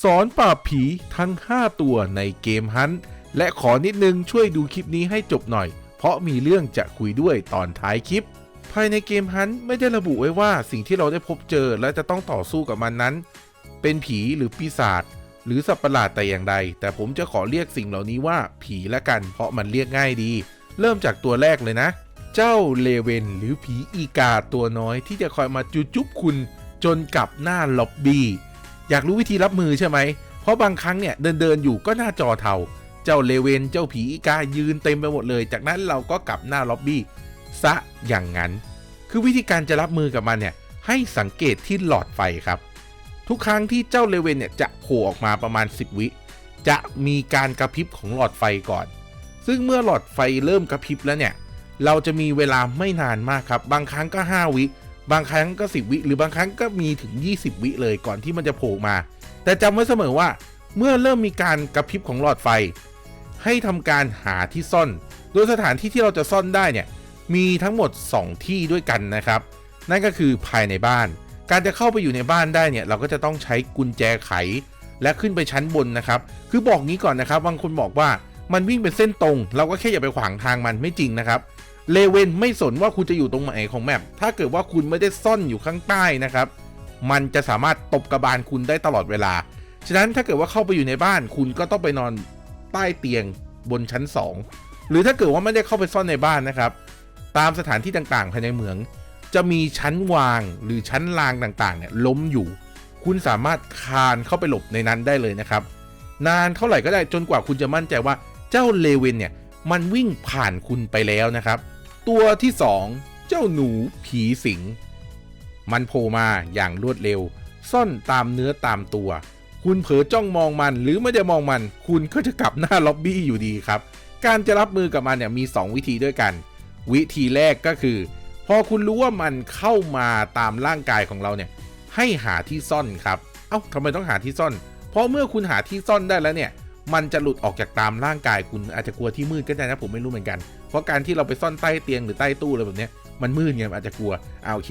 สอนปราบผีทั้ง 5 ตัวในเกมฮันต์และขอนิดนึงช่วยดูคลิปนี้ให้จบหน่อย เพราะมีเรื่องจะคุยด้วยตอนท้ายคลิป ภายในเกมฮันต์ไม่ได้ระบุไว้ว่าสิ่งที่เราได้พบเจอและจะต้องต่อสู้กับมันนั้น เป็นผีหรือปีศาจหรือสัตว์ประหลาดแต่อย่างใด แต่ผมจะขอเรียกสิ่งเหล่านี้ว่าผีละกัน เพราะมันเรียกง่ายดี เริ่มจากตัวแรกเลยนะ เจ้าเลเวนหรือผีอีกาตัวน้อยที่จะคอยมาจุจุบคุณจนกลับหน้าล็อบบี้ อยากรู้วิธีรับมือใช่ไหม เพราะบางครั้งเนี่ยเดินเดินอยู่ก็หน้าจอเทา เจ้าเลเวนเจ้าผีอีกายืนเต็มไปหมดเลย จากนั้นเราก็กลับหน้าล็อบบี้ซะอย่างนั้น คือวิธีการจะรับมือกับมันเนี่ยให้สังเกตที่หลอดไฟครับ ทุกครั้งที่เจ้าเลเวนเนี่ยจะโผล่ออกมาประมาณ 10 วิ จะมีการกระพริบของหลอดไฟก่อน ซึ่งเมื่อหลอดไฟเริ่มกระพริบแล้วเนี่ยเราจะมีเวลาไม่นานมากครับ บางครั้งก็ 5 วิ บางครั้งก็ 10 วิ หรือบางครั้งก็มีถึง 20 วิเลยก่อนที่มันจะโผล่มา แต่จำไว้เสมอว่า เมื่อเริ่มมีการกระพริบของหลอดไฟ ให้ทำการหาที่ซ่อน โดยสถานที่ที่เราจะซ่อนได้เนี่ยมีทั้งหมด 2 ที่ด้วยกันนะครับ นั่นก็คือภายในบ้าน การจะเข้าไปอยู่ในบ้านได้เนี่ยเราก็จะต้องใช้กุญแจไข และขึ้นไปชั้นบนนะครับ คือบอกงี้ก่อนนะครับบางคนบอกว่ามันวิ่งเป็นเส้นตรง เราก็แค่อย่าไปขวางทางมันไม่จริงนะครับ เลเวนไม่สนว่าคุณจะอยู่ตรงไหนของแมปถ้าเกิดว่าคุณไม่ได้ซ่อนอยู่ข้างใต้นะครับ มันจะสามารถตบกระบาลคุณได้ตลอดเวลา ฉะนั้นถ้าเกิดว่าเข้าไปอยู่ในบ้าน คุณก็ต้องไปนอนใต้เตียงบนชั้น 2 หรือถ้าเกิดว่าไม่ได้เข้าไปซ่อนในบ้านนะครับ ตามสถานที่ต่างๆภายในเมือง จะมีชั้นวางหรือชั้นรางต่างๆเนี่ยล้มอยู่ คุณสามารถคานเข้าไปหลบในนั้นได้เลยนะครับ นานเท่าไหร่ก็ได้จนกว่าคุณจะมั่นใจว่าเจ้าเลเวนเนี่ยมันวิ่งผ่านคุณไปแล้วนะครับ ตัวที่ 2 เจ้าหนูผีสิง มันโผล่มาอย่างรวดเร็ว ซ่อนตามเนื้อตามตัว คุณเผลอจ้องมองมัน หรือไม่ได้มองมัน คุณก็จะกลับหน้าล็อบบี้อยู่ดีครับ การจะรับมือกับมันเนี่ยมี 2 วิธีด้วยกัน วิธีแรกก็คือ พอคุณรู้ว่ามันเข้ามาตามร่างกายของเราเนี่ยให้หาที่ซ่อนครับ เอ้าทำไมต้องหาที่ซ่อน เพราะเมื่อคุณหาที่ซ่อนได้แล้วเนี่ย มันจะหลุดออกจากตามร่างกายคุณอาจจะกลัวที่มืดก็ได้นะผมไม่รู้เหมือนกัน เพราะการที่เราไปซ่อนใต้เตียงหรือใต้ตู้อะไรแบบนี้มันมืดไงอาจจะกลัวอ่าโอเค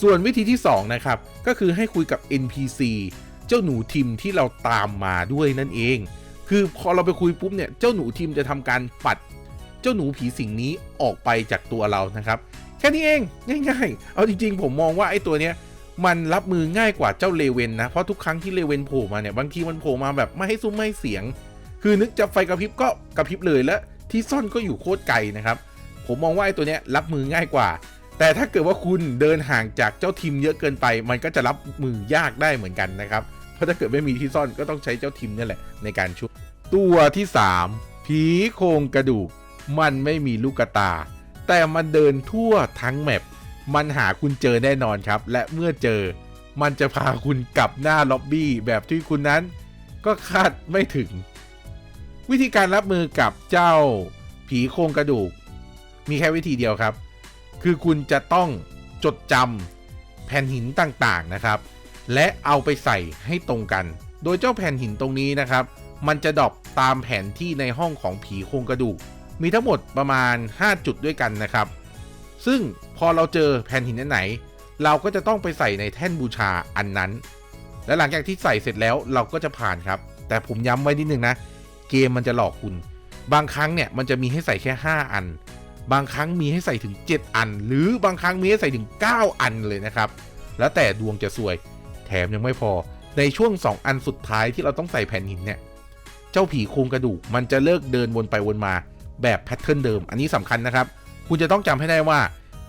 ส่วนวิธีที่2นะครับก็คือให้คุยกับ NPC เจ้าหนูทิมที่เราตามมาด้วยนั่นเอง คือพอเราไปคุยปุ๊บเนี่ยเจ้าหนูทิมจะทำการปัด เจ้าหนูผีสิงนี้ออกไปจากตัวเรานะครับ แค่นี้เองง่าย ๆ เอาจริง ๆ ผมมองว่าไอ้ตัวเนี้ย มันรับมือง่ายกว่าเจ้าเลเวนนะ เพราะทุกครั้งที่เลเวนโผล่มาเนี่ย บางทีมันโผล่มาแบบไม่ให้ซุ้มไม่เสียง คือนึกจะไฟกระพริบก็กระพริบเลยและที่ซ่อนก็อยู่โคตรไกลนะครับ ผมมองว่าไอ้ตัวเนี้ยรับมือง่ายกว่า แต่ถ้าเกิดว่าคุณเดินห่างจากเจ้าทิมเยอะเกินไป มันก็จะรับมือยากได้เหมือนกันนะครับ เพราะถ้าเกิดไม่มีที่ซ่อนก็ต้องใช้เจ้าทิมนี่แหละในการช่วยตัวที่ 3 ผีโครงกระดูก มันไม่มีลูกตา แต่มันเดินทั่วทั้งแมป มันหาคุณเจอแน่นอนครับ และเมื่อเจอมันจะพาคุณกลับหน้าล็อบบี้แบบที่คุณนั้นก็คาดไม่ถึง วิธีการรับมือกับเจ้าผีโครงกระดูก มีแค่วิธีเดียวครับ คือคุณจะต้องจดจำแผ่นหินต่างๆนะครับ และเอาไปใส่ให้ตรงกัน โดยเจ้าแผ่นหินตรงนี้นะครับ มันจะดรอปตามแผนที่ในห้องของผีโครงกระดูก มีทั้งหมดประมาณ 5 จุดด้วยกันนะครับ ซึ่งพอเราเจอแผ่นหินอันไหน เราก็จะต้องไปใส่ในแท่นบูชาอันนั้น และหลังจากที่ใส่เสร็จแล้วเราก็จะผ่านครับ แต่ผมย้ำไว้นิดนึงนะ เกมมันจะหลอกคุณ บางครั้งเนี่ยมันจะมีให้ใส่แค่ 5 อัน บางครั้งมีให้ใส่ถึง 7 อัน หรือบางครั้งมีให้ใส่ถึง 9 อันเลยนะครับ แล้วแต่ดวงจะซวย แถมยังไม่พอ ในช่วง 2 อันสุดท้ายที่เราต้องใส่แผ่นหินเนี่ย เจ้าผีโครงกระดูกมันจะเลิกเดินวนไปวนมาแบบแพทเทิร์นเดิม อันนี้สำคัญนะครับ คุณจะต้องจำให้ได้ว่า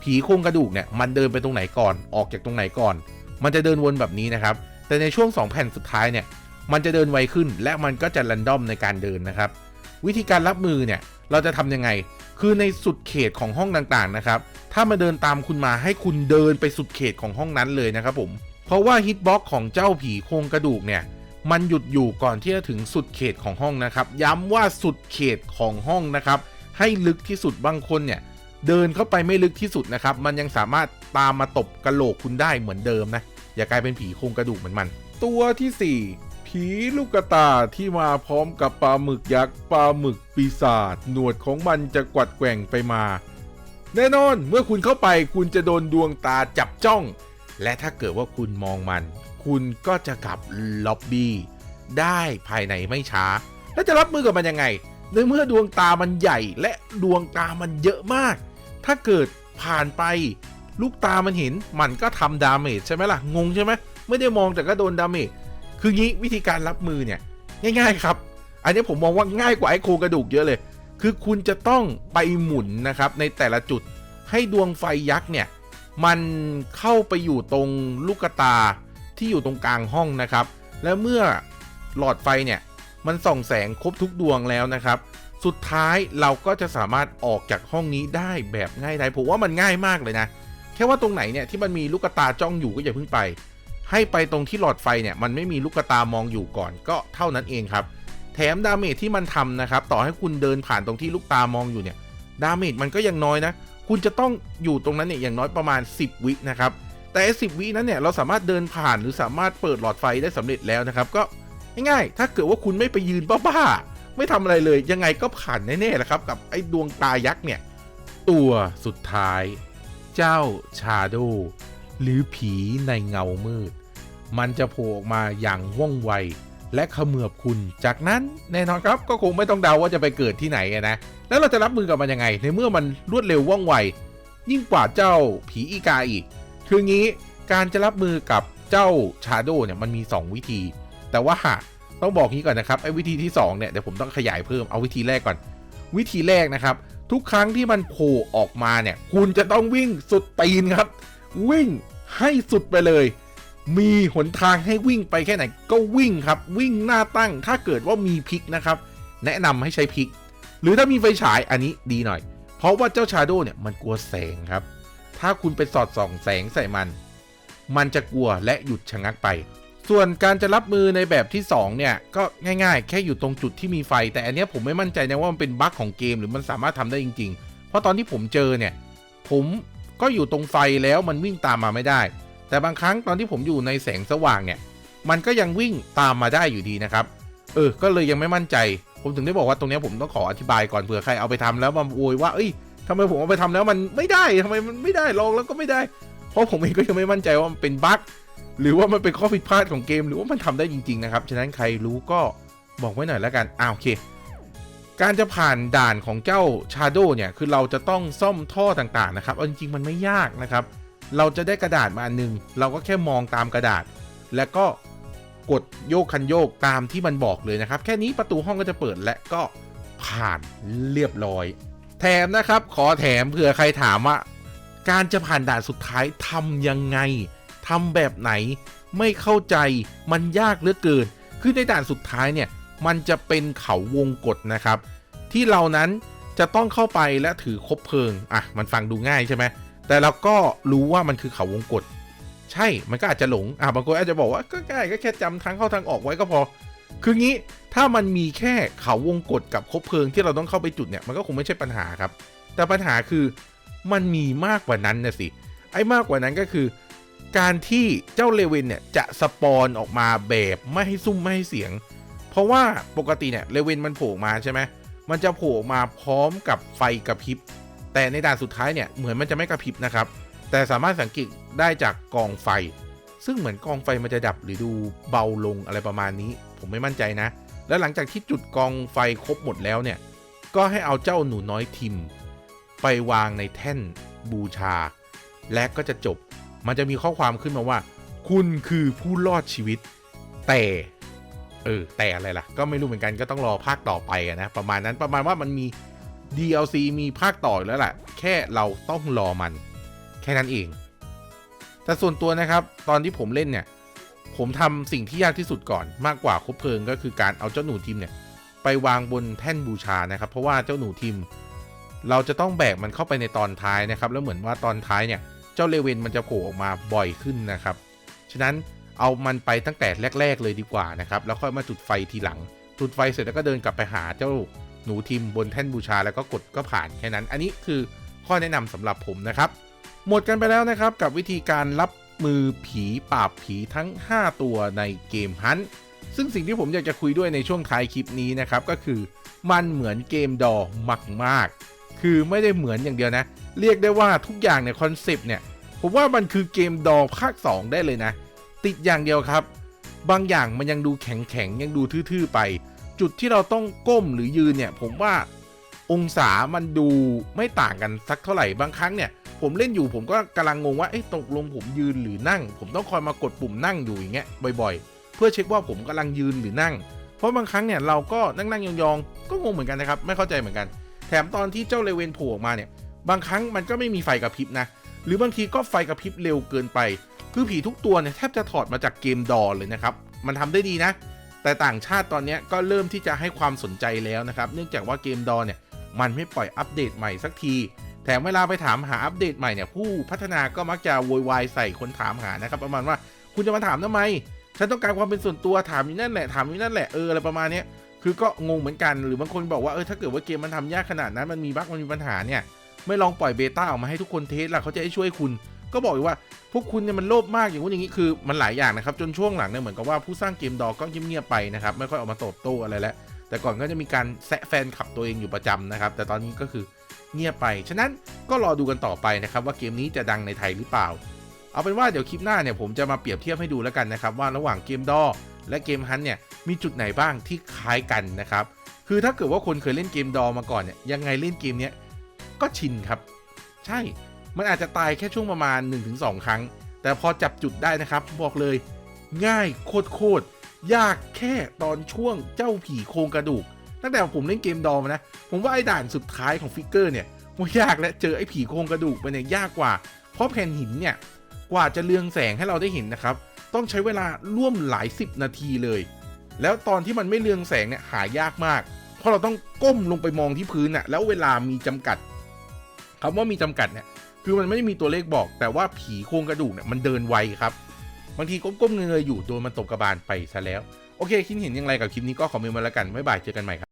ผีโครงกระดูกเนี่ยมันเดินไปตรงไหนก่อนออกจากตรงไหนก่อน มันจะเดินวนแบบนี้นะครับ แต่ในช่วง 2 แผ่นสุดท้ายเนี่ยมันจะเดินไวขึ้น และมันก็จะรันดอมในการเดินนะครับ วิธีการรับมือเนี่ยเราจะทำยังไง คือในสุดเขตของห้องต่างๆนะครับ ถ้ามาเดินตามคุณมาให้คุณเดินไปสุดเขตของห้องนั้นเลยนะครับผม เพราะว่าฮิตบ็อกของเจ้าผีโครงกระดูกเนี่ยมันหยุดอยู่ก่อนที่จะถึงสุดเขตของห้องนะครับ ย้ำว่าสุดเขตของห้องนะครับ ให้ลึกที่สุดบางคนเนี่ย เดินเข้าไปไม่ลึกที่สุดนะครับ มันยังสามารถตามมาตบกระโหลกคุณได้เหมือนเดิมนะ อย่ากลายเป็นผีโครงกระดูกเหมือนมัน ตัวที่ 4 ผีลูกกระตาที่มาพร้อมกับปลาหมึกยักษ์ปลาหมึกปีศาจหนวดของมันจะกวัดแกว่งไปมา แน่นอนเมื่อคุณเข้าไปคุณจะโดนดวงตาจับจ้อง และถ้าเกิดว่าคุณมองมัน คุณก็จะกลับล็อบบี้ได้ภายในไม่ช้า แล้วจะรับมือกับมันยังไงในเมื่อดวงตามันใหญ่และดวงตามันเยอะมาก ถ้าเกิดผ่านไป ลูกตามันเห็นมันก็ทำดาเมจใช่ไหมล่ะ งงใช่ไหมไม่ได้มองแต่ก็โดนดาเมจคืองี้วิธีการรับมือเนี่ย ง่ายๆครับ อันนี้ผมมองว่าง่ายกว่าไอ้โครกระดูกเยอะเลย คือคุณจะต้องไปหมุนนะครับในแต่ละจุดให้ดวงไฟยักษ์เนี่ย มันเข้าไปอยู่ตรงลูกตาที่อยู่ตรงกลางห้องนะครับ แล้วเมื่อหลอดไฟเนี่ย มันส่องแสงครบทุกดวงแล้วนะครับ สุดท้ายเราก็จะสามารถออกจากห้องนี้ได้แบบง่ายดายผมว่ามันง่ายมากเลยนะ แค่ว่าตรงไหนเนี่ยที่มันมีลูกตาจ้องอยู่ก็อย่าเพิ่งไป ให้ไปตรงที่หลอดไฟเนี่ยมันไม่มีลูกตามองอยู่ก่อนก็เท่านั้นเองครับ แถมดาเมจที่มันทำนะครับ ต่อให้คุณเดินผ่านตรงที่ลูกตามองอยู่เนี่ยดาเมจมันก็ยังน้อยนะ คุณจะต้องอยู่ตรงนั้นเนี่ยอย่างน้อยประมาณ 10 วินะครับ แต่สิบวินั้นเนี่ยเราสามารถเดินผ่านหรือสามารถเปิดหลอดไฟได้สำเร็จแล้วนะครับ ก็ง่ายๆ ถ้าเกิดว่าคุณไม่ไปยืนบ้าๆ ไม่ทำอะไรเลย ยังไงก็ผ่านแน่ๆแหละครับ กับไอ้ดวงตายักษ์เนี่ย ตัวสุดท้าย เจ้าชาโดหรือผีในเงามืด มันจะโผล่ออกมาอย่างว่องไว และขมือบคุณ จากนั้นแน่นอนครับก็คงไม่ต้องเดาว่าจะไปเกิดที่ไหนนะ แล้วเราจะรับมือกับมันยังไง ในเมื่อมันรวดเร็วว่องไว ยิ่งกว่าเจ้าผีอีกาอีก คืองี้การจะรับมือกับเจ้าชาโดเนี่ยมันมี 2 วิธี แต่ว่า ต้องบอกงี้ก่อนนะครับไอ้วิธีที่2เนี่ยเดี๋ยวผมต้องขยายเพิ่มเอาวิธีแรกก่อน วิธีแรกนะครับ ทุกครั้งที่มันโผล่ออกมาเนี่ย คุณจะต้องวิ่งสุดตีนครับ วิ่งให้สุดไปเลย มีหนทางให้วิ่งไปแค่ไหน ก็วิ่งครับ วิ่งหน้าตั้งถ้าเกิดว่ามีพลิกนะครับ แนะนำให้ใช้พลิก หรือถ้ามีไฟฉายอันนี้ดีหน่อย เพราะว่าเจ้าชาโดเนี่ยมันกลัวแสงครับ ถ้าคุณไปสอดส่องแสงใส่มัน มันจะกลัวและหยุดชะงักไป ส่วนการจะรับมือในแบบที่ 2 เนี่ย ก็ง่ายๆ แค่อยู่ตรงจุดที่มีไฟ แต่อันนี้ผมไม่มั่นใจนะว่ามันเป็นบั๊กของเกมหรือมันสามารถทำได้จริง ๆ เพราะตอนที่ผมเจอเนี่ย ผมก็อยู่ตรงไฟแล้วมันวิ่งตามมาไม่ได้ แต่บางครั้งตอนที่ผมอยู่ในแสงสว่างเนี่ย มันก็ยังวิ่งตามมาได้อยู่ดีนะครับ เออ ก็เลยยังไม่มั่นใจ ผมถึงได้บอกว่าตรงเนี้ยผมต้องขออธิบายก่อนเผื่อใครเอาไปทำแล้วมาโวยว่า เอ้ยทำไมผมเอาไปทำแล้วมันไม่ได้ทำไมมันไม่ได้ลองแล้วก็ไม่ได้ เพราะผมเองก็ยังไม่มั่นใจว่ามันเป็นบั๊ก หรือว่ามันเป็นข้อผิดพลาดของเกม หรือว่ามันทำได้จริง ๆ นะครับ ฉะนั้นใครรู้ก็บอกไว้หน่อยแล้วกันอ้าวโอเค การจะผ่านด่านของเจ้าชาโดเนี่ยคือเราจะต้องซ่อมท่อต่างๆนะครับเอาจริงๆมันไม่ยากนะครับ เราจะได้กระดาษมาอันหนึง เราก็แค่มองตามกระดาษ แล้วก็กดโยกคันโยกตามที่มันบอกเลยนะครับ แค่นี้ประตูห้องก็จะเปิดและก็ผ่านเรียบร้อย แถมนะครับ ขอแถมเผื่อใครถามว่า การจะผ่านด่านสุดท้ายทำยังไง ทำแบบไหน ไม่เข้าใจมันยากเหลือเกิน คือในด่านสุดท้ายเนี่ย มันจะเป็นเขาวงกฏนะครับ ที่เรานั้นจะต้องเข้าไปและถือคบเพลิง อะ มันฟังดูง่ายใช่ไหม แต่เราก็รู้ว่ามันคือเขาวงกฏ ใช่ มันก็อาจจะหลง อะบางคนอาจจะบอกว่าก็ง่ายก็แค่จำทางเข้าทางออกไว้ก็พอ คืองี้ ถ้ามันมีแค่เขาวงกฏกับคบเพลิงที่เราต้องเข้าไปจุดเนี่ย มันก็คงไม่ใช่ปัญหาครับ แต่ปัญหาคือมันมีมากกว่านั้นนะสิ ไอ้มากกว่านั้นก็คือ การที่เจ้าเลเวนเนี่ยจะสปอนออกมาแบบไม่ให้ซุ่มไม่ให้เสียง เพราะว่าปกติเนี่ยเลเวนมันโผล่มาใช่ไหมมันจะโผล่มาพร้อมกับไฟกระพริบ แต่ในด่านสุดท้ายเนี่ยเหมือนมันจะไม่กระพริบนะครับ แต่สามารถสังเกตได้จากกองไฟ ซึ่งเหมือนกองไฟมันจะดับหรือดูเบาลงอะไรประมาณนี้ ผมไม่มั่นใจนะ แล้วหลังจากที่จุดกองไฟครบหมดแล้วเนี่ย ก็ให้เอาเจ้าหนูน้อยทิม ไปวางในแท่นบูชา และก็จะจบ มันจะมีข้อความขึ้นมาว่า คุณคือผู้รอดชีวิต แต่เออแต่อะไรล่ะ ก็ไม่รู้เหมือนกันก็ต้องรอภาคต่อไปนะ ประมาณนั้นประมาณว่ามันมี DLC มีภาคต่อแล้วแหละแค่เราต้องรอมัน แค่นั้นเอง แต่ส่วนตัวนะครับ ตอนที่ผมเล่นเนี่ย ผมทำสิ่งที่ยากที่สุดก่อนมากกว่าคบเพลิงก็คือการเอาเจ้าหนูทิมเนี่ย ไปวางบนแท่นบูชานะครับ เพราะว่าเจ้าหนูทิมเราจะต้องแบกมันเข้าไปในตอนท้ายนะครับ แล้วเหมือนว่าตอนท้ายเนี่ย เจ้าเลเวนมันจะโผล่ออกมาบ่อยขึ้นนะครับ ฉะนั้นเอามันไปตั้งแต่แรก ๆ เลยดีกว่านะครับ แล้วค่อยมาจุดไฟทีหลัง จุดไฟเสร็จแล้วก็เดินกลับไปหาเจ้าหนูทิมบนแท่นบูชาแล้วก็กดก็ผ่านแค่นั้น อันนี้คือข้อแนะนำสำหรับผมนะครับ หมดกันไปแล้วนะครับกับวิธีการรับมือผีปราบผีทั้ง 5 ตัวในเกมฮันซึ่งสิ่งที่ผมอยากจะคุยด้วยในช่วงท้ายคลิปนี้นะครับก็คือมันเหมือนเกมดอมากมากๆ คือไม่ได้เหมือนอย่างเดียวนะ เรียกได้ว่าทุกอย่างในคอนเซปต์เนี่ยผมว่ามันคือเกมดอภาค 2 ได้เลยนะ ติดอย่างเดียวครับ บางอย่างมันยังดูแข็งๆยังดูทื่อๆไป จุดที่เราต้องก้มหรือยืนเนี่ย ผมว่าองศามันดูไม่ต่างกันสักเท่าไหร่บางครั้งเนี่ย ผมเล่นอยู่ผมก็กำลังงงว่าเอ๊ะตกลงผมยืนหรือนั่ง ผมต้องคอยมากดปุ่มนั่งอยู่อย่างเงี้ยบ่อย ๆ เพื่อเช็คว่าผมกำลังยืนหรือนั่ง เพราะบางครั้งเนี่ยเราก็นั่งนั่งยองๆก็งงเหมือนกันนะครับ ไม่เข้าใจเหมือนกัน แถมตอนที่เจ้าเลเวนโผล่ออกมาเนี่ย บางครั้งมันก็ไม่มีไฟกระพริบนะ หรือบางทีก็ไฟกระพริบเร็วเกินไป คือผีทุกตัวเนี่ยแทบจะถอดมาจากเกมดอเลยนะครับ มันทำได้ดีนะ แต่ต่างชาติตอนนี้ก็เริ่มที่จะให้ความสนใจแล้วนะครับ เนื่องจากว่าเกมดอเนี่ยมันไม่ปล่อยอัปเดตใหม่สักที แถมเวลาไปถามหาอัปเดตใหม่เนี่ยผู้พัฒนาก็มักจะโวยวายใส่คนถามหานะครับ ประมาณว่าคุณจะมาถามทำไม ฉันต้องการความเป็นส่วนตัวถามอยู่นั่นแหละถามอยู่นั่นแหละเอออะไรประมาณนี้ คือก็งงเหมือนกันหรือบางคนบอกว่าเออถ้าเกิดว่าเกมมันทำยากขนาดนั้นมันมีบั๊กมันมีปัญหาเนี่ยไม่ลองปล่อยเบต้าออกมาให้ทุกคนเทสล่ะเขาจะได้ช่วยคุณ ก็บอกว่าพวกคุณเนี่ยมันโลภมากอย่างนู้นอย่างนี้คือมันหลายอย่างนะครับจนช่วงหลังเนี่ยเหมือนกับว่าผู้สร้างเกมดอก็เงียบๆไปนะครับไม่ค่อยออกมาตอบโต้อะไรแล้วแต่ก่อนก็จะมีการแซะแฟนขับตัวเองอยู่ประจำนะครับแต่ตอนนี้ก็คือเงียบไป ฉะนั้นก็รอดูกันต่อไปนะครับว่าเกมนี้จะดังในไทยหรือเปล่า เอาเป็นว่าเดี๋ยวคลิปหน้าเนี่ยผมจะมาเปรียบเทียบให้ดูแล้วกันนะครับว่าระหว่างเกมดอ และเกมฮันเนี่ยมีจุดไหนบ้างที่คล้ายกันนะครับ คือถ้าเกิดว่าคนเคยเล่นเกมดอมาก่อนเนี่ยยังไงเล่นเกมเนี้ยก็ชินครับ ใช่ มันอาจจะตายแค่ช่วงประมาณ 1-2 ครั้ง แต่พอจับจุดได้นะครับ บอกเลย ง่ายโคตรๆยากแค่ตอนช่วงเจ้าผีโครงกระดูก ตั้งแต่ผมเล่นเกมดอมนะ ผมว่าไอ้ด่านสุดท้ายของฟิกเกอร์เนี่ยว่ายากและเจอไอ้ผีโครงกระดูกมันเนี่ยยากกว่า เพราะแผ่นหินเนี่ยกว่าจะเรืองแสงให้เราได้เห็นนะครับ ต้องใช้เวลาร่วมหลายสิบนาทีเลย แล้วตอนที่มันไม่เรืองแสงเนี่ยหายากมาก เพราะเราต้องก้มลงไปมองที่พื้นน่ะแล้วเวลามีจำกัดคำว่ามีจำกัดเนี่ยคือมันไม่ได้มีตัวเลขบอก แต่ว่าผีโครงกระดูกเนี่ยมันเดินไวครับบางทีก้มๆเงยๆอยู่โดนมันตบกระบาลไปซะแล้ว โอเคคิดเห็นอย่างไรกับคลิปนี้ก็คอมเมนต์มาแล้วกันบ๊ายบายเจอกันใหม่ครับ